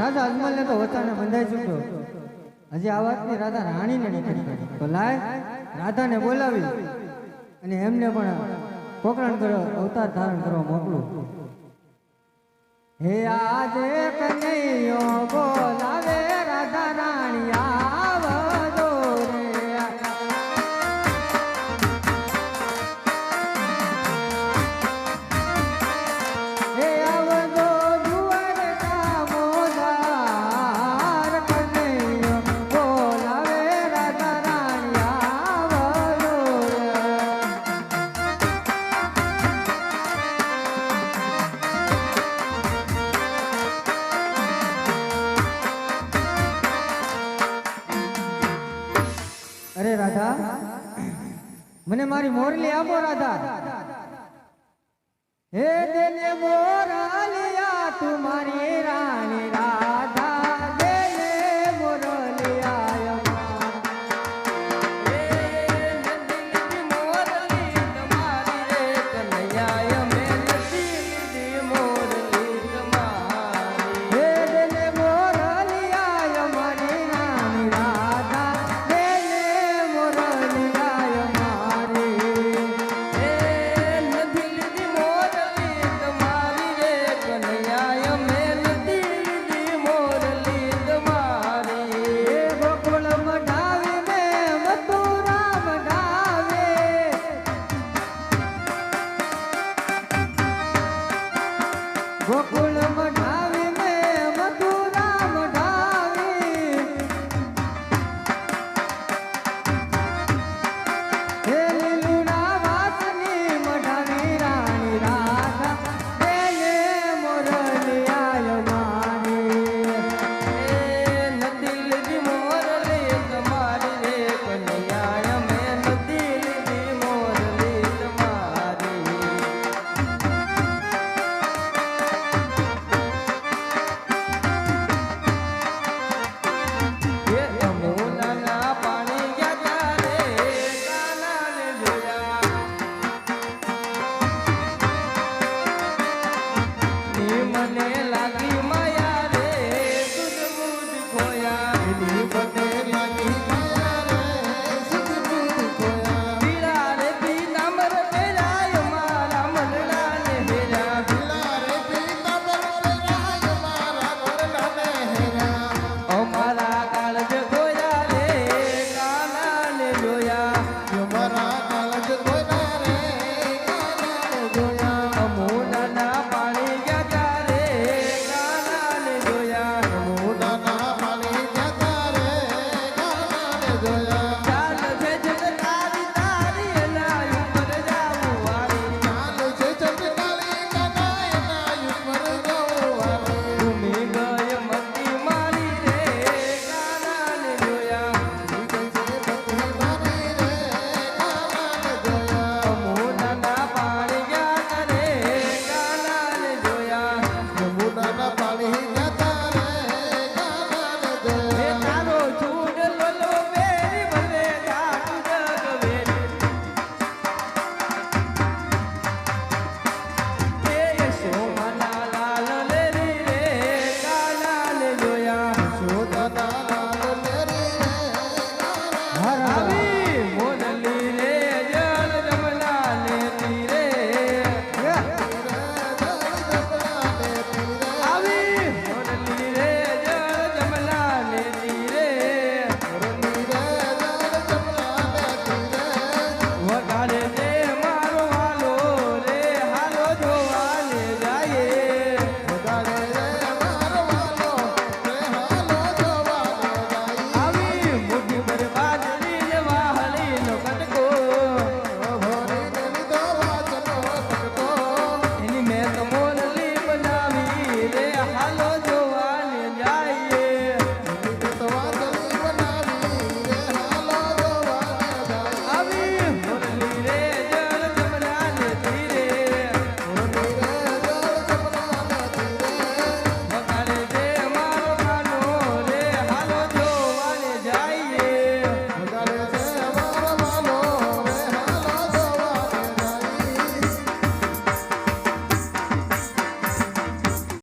રાજા અજમલને તો વચાને બંધાઈ ચૂક્યો. હજી આ વાતની રાધા રાણીને નીકળી કરી તો લાય, રાધાને બોલાવી અને એમને પણ કોકરણ કરો અવતાર ધારણ કરવા મોકલું. હે આજે કનૈયો બોલાવે રાધા? મને મારી મોરલી આપો રાધા. હે દેને મોરલિયા તું મારી ગોકુળ મઢાવી